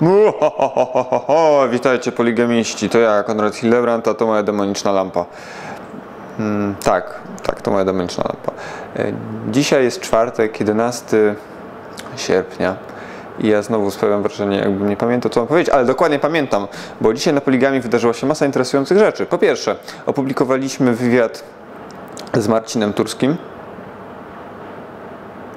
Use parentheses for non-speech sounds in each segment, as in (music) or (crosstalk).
Muhohohoho, Witajcie poligamiści, to ja, Konrad Hildebrand, a to moja demoniczna lampa. Mm, tak, tak, to moja demoniczna lampa. E, Dzisiaj jest czwartek, 11 sierpnia. I ja znowu sprawiam wrażenie, jakbym nie pamiętał, co mam powiedzieć, ale dokładnie pamiętam, bo dzisiaj na Poligami wydarzyła się masa interesujących rzeczy. Po pierwsze, opublikowaliśmy wywiad z Marcinem Turskim.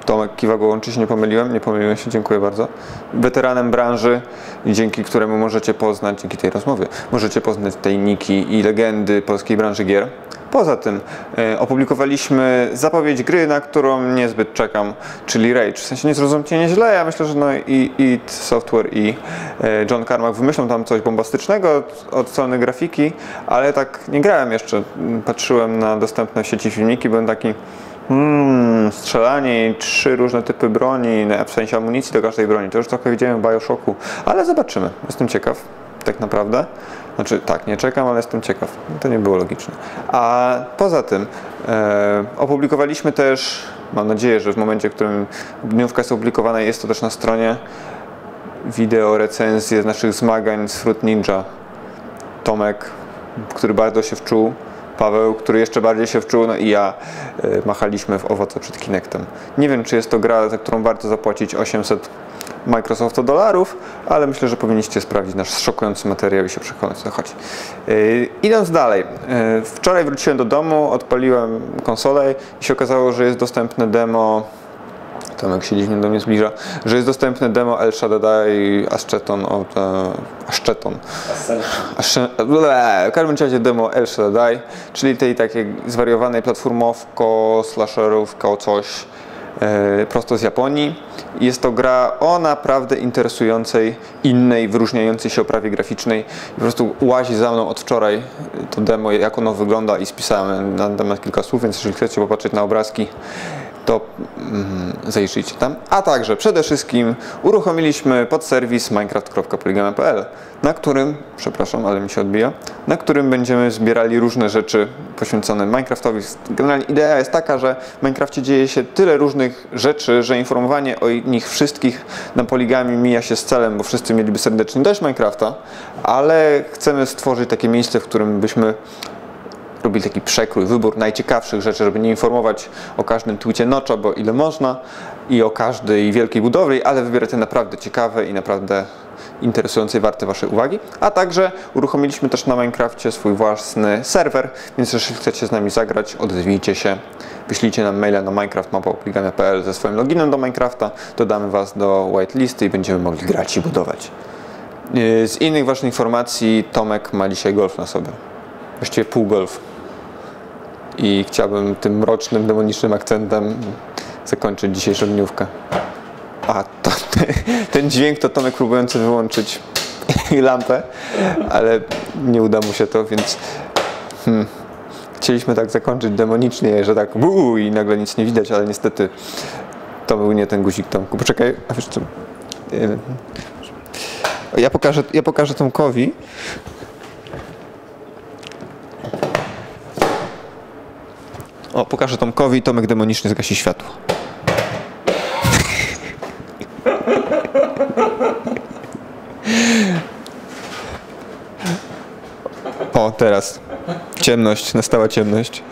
Tomek kiwa głową, czy się nie pomyliłem? Nie pomyliłem się, dziękuję bardzo. Weteranem branży, dzięki któremu możecie poznać, dzięki tej rozmowie, możecie poznać tajniki i legendy polskiej branży gier. Poza tym e, opublikowaliśmy zapowiedź gry, na którą niezbyt czekam, czyli Rage. W sensie nie zrozumcie nie źle, ja myślę, że no i id Software i e, John Carmack wymyślą tam coś bombastycznego od, od strony grafiki, ale tak nie grałem jeszcze. Patrzyłem na dostępne w sieci filmiki, byłem taki Hmm, strzelanie i trzy różne typy broni, w sensie amunicji do każdej broni. To już trochę widziałem w Bioshocku, ale zobaczymy. Jestem ciekaw, tak naprawdę. Znaczy, tak, nie czekam, ale jestem ciekaw. To nie było logiczne. A poza tym e, opublikowaliśmy też, mam nadzieję, że w momencie, w którym dniówka jest opublikowana, jest to też na stronie wideo recenzje z naszych zmagań z Fruit Ninja. Tomek, który bardzo się wczuł, Paweł, który jeszcze bardziej się wczuł, no i ja y, machaliśmy w owoce przed Kinectem. Nie wiem, czy jest to gra, za którą warto zapłacić 800 Microsoft dolarów, ale myślę, że powinniście sprawdzić nasz szokujący materiał i się przekonać, co chodzi. Yy, idąc dalej, yy, wczoraj wróciłem do domu, odpaliłem konsolę i się okazało, że jest dostępne demo Tomek się dziwnie do mnie zbliża, że jest dostępne demo El Shaddai Asceton od Asceton. W każdym razie demo El Shaddai, czyli tej takiej zwariowanej platformowko, slasherówko, coś e, prosto z Japonii. Jest to gra o naprawdę interesującej, innej, wyróżniającej się oprawie graficznej. Po prostu łazi za mną od wczoraj to demo, jak ono wygląda i spisałem na temat kilka słów, więc jeżeli chcecie popatrzeć na obrazki, to mm, zajrzyjcie tam. A także przede wszystkim uruchomiliśmy podserwis minecraft.poligamy.pl, na którym, przepraszam, ale mi się odbija, na którym będziemy zbierali różne rzeczy poświęcone Minecraftowi. Generalnie idea jest taka, że w Minecrafcie dzieje się tyle różnych rzeczy, że informowanie o nich wszystkich na poligami mija się z celem, bo wszyscy mieliby serdecznie dość Minecrafta, ale chcemy stworzyć takie miejsce, w którym byśmy robili taki przekrój, wybór najciekawszych rzeczy, żeby nie informować o każdym twicie nocza, bo ile można i o każdej wielkiej budowli, ale wybierać te naprawdę ciekawe i naprawdę interesujące i warte Waszej uwagi. A także uruchomiliśmy też na Minecrafcie swój własny serwer, więc jeśli chcecie z nami zagrać, odezwijcie się, wyślijcie nam maila na minecraft.pl ze swoim loginem do Minecrafta, dodamy Was do whitelisty i będziemy mogli grać i budować. Z innych ważnych informacji Tomek ma dzisiaj golf na sobie. Właściwie pół golf i chciałbym tym mrocznym, demonicznym akcentem zakończyć dzisiejszą dniówkę. A to, ten dźwięk to Tomek próbujący wyłączyć (laughs) lampę, ale nie uda mu się to, więc hmm, chcieliśmy tak zakończyć demonicznie, że tak buu, i nagle nic nie widać, ale niestety to był nie ten guzik Tomku. Poczekaj, a wiesz co? Ja pokażę, ja pokażę Tomkowi, O, pokażę Tomkowi, Tomek demoniczny zgasi światło. O, teraz. Ciemność, nastała ciemność.